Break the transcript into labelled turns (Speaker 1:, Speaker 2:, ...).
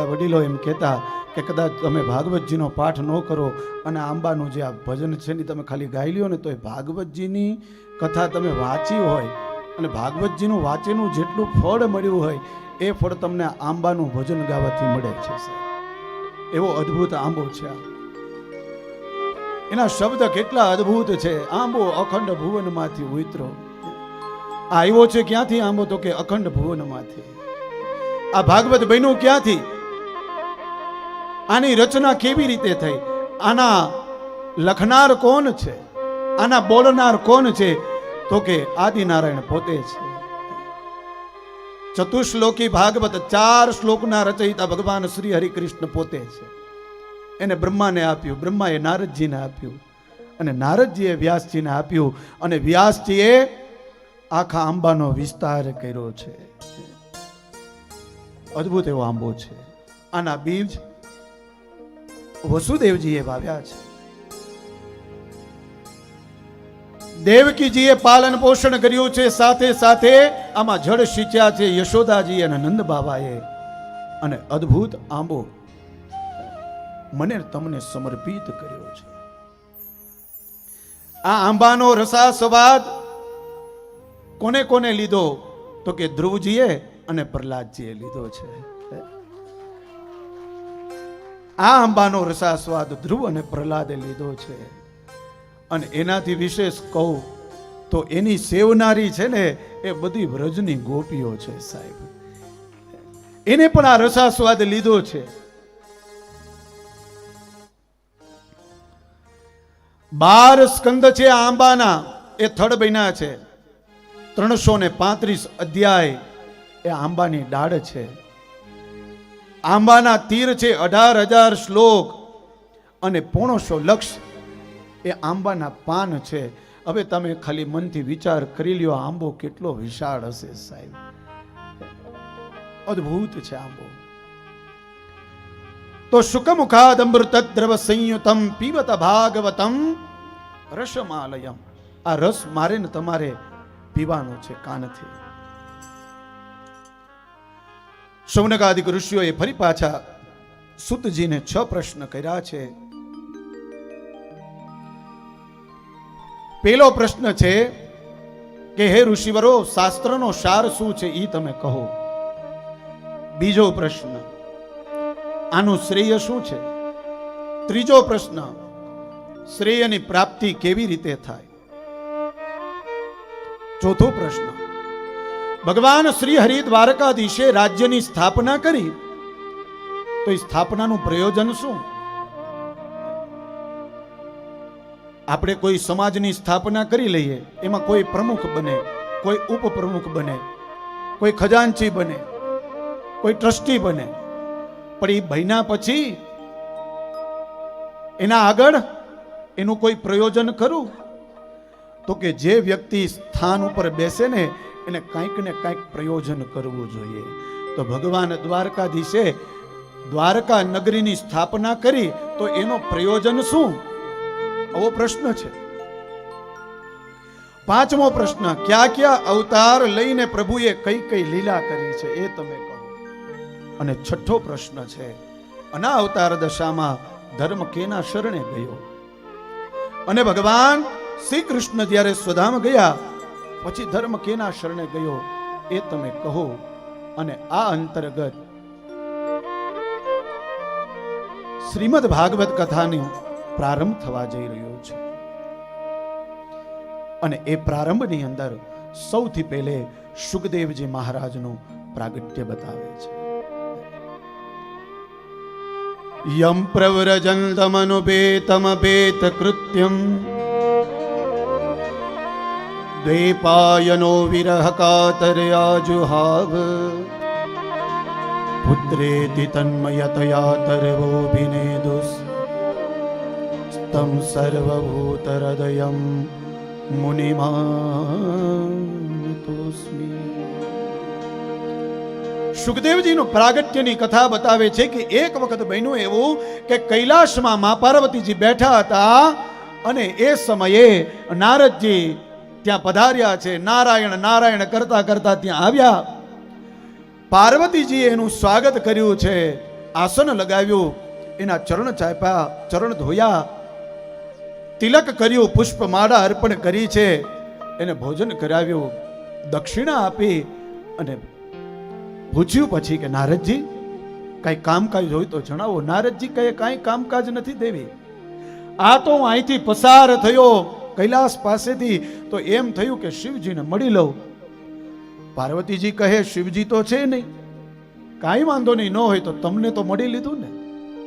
Speaker 1: આપણા વડીલો એમ કહેતા કે કદાચ તમે ભાગવતજીનો પાઠ ન કરો અને આંબાનું જે આ ભજન છે ને તમે ખાલી ગાઈ લ્યો ને તો એ ભાગવતજીની કથા તમે વાંચી હોય અને ભાગવતજીનું વાંચેલું જેટલું ફળ મળ્યું હોય એ ફળ તમને આંબાનું ભજન ગાવાથી મળે છે એવો અદ્ભુત આંબો છે એના શબ્દ કેટલા અદ્ભુત છે. આંબો અખંડ ભુવનમાંથી ઉતરો. આ આવ્યો છે ક્યાંથી આંબો તો કે અખંડ ભુવનમાંથી. આ ભાગવત બન્યું ક્યાંથી? આની રચના કેવી રીતે થઈ? આના લખનાર કોણ છે? આના બોલનાર કોણ છે? તો કે આદિનારાયણ પોતે છે. ચતુશ્લોકી ભાગવત ચાર શ્લોકના રચયિતા ભગવાન શ્રી હરિકૃષ્ણ પોતે છે. એને બ્રહ્માને આપ્યું. બ્રહ્માએ નારદજીને આપ્યું. અને નારદજીએ વ્યાસજીને આપ્યું. અને વ્યાસજીએ આખા આંબાનો વિસ્તાર કર્યો છે. અદ્ભુત એવો આંબો છે. આના બીજ વસુદેવજીએ વાવ્યા છે. દેવકીજીએ પાલન પોષણ કર્યું છે, સાથે સાથે આમાં જળ સિંચ્યા છે યશોદાજી અને નંદ બાબાએ. અને અદ્ભુત આંબો મને તમને સમર્પિત કર્યો છે. આ આંબાનો રસા સ્વાદ કોને કોને લીધો? તો કે ધ્રુવજીએ અને પ્રહલાદજીએ લીધો છે. આ આંબાનો રસાસ્વાદ ધ્રુવ અને પ્રહલાદે લીધો છે. અને એનાથી વિશેષ કહું તો એની સેવનારી છે ને, એ બધી વ્રજની ગોપીઓ છે સાહેબ. એને પણ આ રસાસ્વાદ લીધો છે. બાર સ્કંદ છે આંબાના, એ થડ બન્યા છે. ત્રણસો ને પાંત્રીસ અધ્યાય એ આંબાની ડાળ છે. આંબાના તીર છે અઢાર હજાર શ્લોક. અને પોણોસો લક્ષ એ આંબાના પાન છે. હવે તમે ખાલી મનથી વિચાર કરી લ્યો આંબો કેટલો વિશાળ હશે સાહેબ. અદ્ભુત છે આંબો. તો શુકમુખાદમૃત દ્રવ સંયુતમ પીવત ભાગવતમ રસમાલયમ. આ રસ મારે ને તમારે પીવાનો છે કાનથી. શૌનકાદિક ઋષિઓએ ફરી પાછા સુતજીને છ પ્રશ્ન કર્યા છે. પેલો પ્રશ્ન છે કે, હે ઋષિવરો, શાસ્ત્રનો સાર શું છે એ તમે કહો. બીજો પ્રશ્ન, આનું શ્રેય શું છે? ત્રીજો પ્રશ્ન, શ્રેયની પ્રાપ્તિ કેવી રીતે થાય? ચોથો પ્રશ્ન ભગવાન શ્રી હરિ દ્વારકાધીશે રાજ્યની સ્થાપના કરી. તો એ સ્થાપનાનું પ્રયોજન શું? આપણે કોઈ સમાજની સ્થાપના કરી લઈએ, એમાં કોઈ પ્રમુખ બને, કોઈ ઉપપ્રમુખ બને, કોઈ ખજાનચી બને, કોઈ ટ્રસ્ટી બને. પણ એ ભયના પછી એના આગળ એનું કોઈ પ્રયોજન ખરું? તો કે જે વ્યક્તિ સ્થાન ઉપર બેસે ને એને કંઈક ને કંઈક પ્રયોજન કરવું જોઈએ. તો ભગવાન દ્વારકાધીશે દ્વારકા નગરીની સ્થાપના કરી, તો એનો પ્રયોજન શું? આવો પ્રશ્ન છે. પાંચમો પ્રશ્ન, ક્યાં ક્યાં અવતાર લઈને પ્રભુએ કઈ કઈ લીલા કરી છે એ તમે કહો. અને છઠ્ઠો પ્રશ્ન છે, અના અવતાર દશામાં ધર્મ કેના શરણે ગયો? અને ભગવાન શ્રી કૃષ્ણ જ્યારે સ્વધામ ગયા પછી ધર્મ કેના શરણે ગયો એ તમે કહો અને આ અંતર્ગત શ્રીમદ ભાગવત કથાની પ્રારંભ થવા જઈ રહ્યો છે. અને એ પ્રારંભની અંદર સૌથી પહેલે સુખદેવજી મહારાજનું પ્રાગટ્ય બતાવે છે. યમ પ્રવ્રજંતમનુપેતમપેત કૃત્યમ દ્વૈપાયનો વિરહ કાતરયાજુહાવ પુત્રેતિ તન્મયતયા તર્વોభిનેદુસ તમ સર્વભૂતહૃદયમ મુનિમાનતોસ્મિ સુખદેવજીનું પ્રાગટ્યની કથા બતાવે છે કે એક વખત બન્યું એવું કે કૈલાસમાં મા પાર્વતીજી બેઠા હતા અને એ સમયે નારદજી ત્યાં પધાર્યા છે, નારાયણ નારાયણ કરતા કરતા ત્યાં આવ્યા. પાર્વતીજીએ એનું સ્વાગત કર્યું છે, આસન લગાવ્યું, એના ચરણ ચાપ્યા, ચરણ ધોયા, તિલક કર્યું, પુષ્પમાળા અર્પણ કરી છે, એને ભોજન કરાવ્યું, દક્ષિણા આપી અને પૂછ્યું પછી કે, નારદજી, કાંઈ કામકાજ હોય તો જણાવો, નારદજી કહે, કાંઈ કામકાજ નથી દેવી. આ તો હું અહીંથી પસાર થયો કૈલાસ પાસેથી તો એમ થયું કે શિવજીને મળી લઉં. પાર્વતીજી કહે, શિવજી તો છે નહીં. કાંઈ વાંધો નહીં, ન હોય તો તમને તો મળી લીધું ને.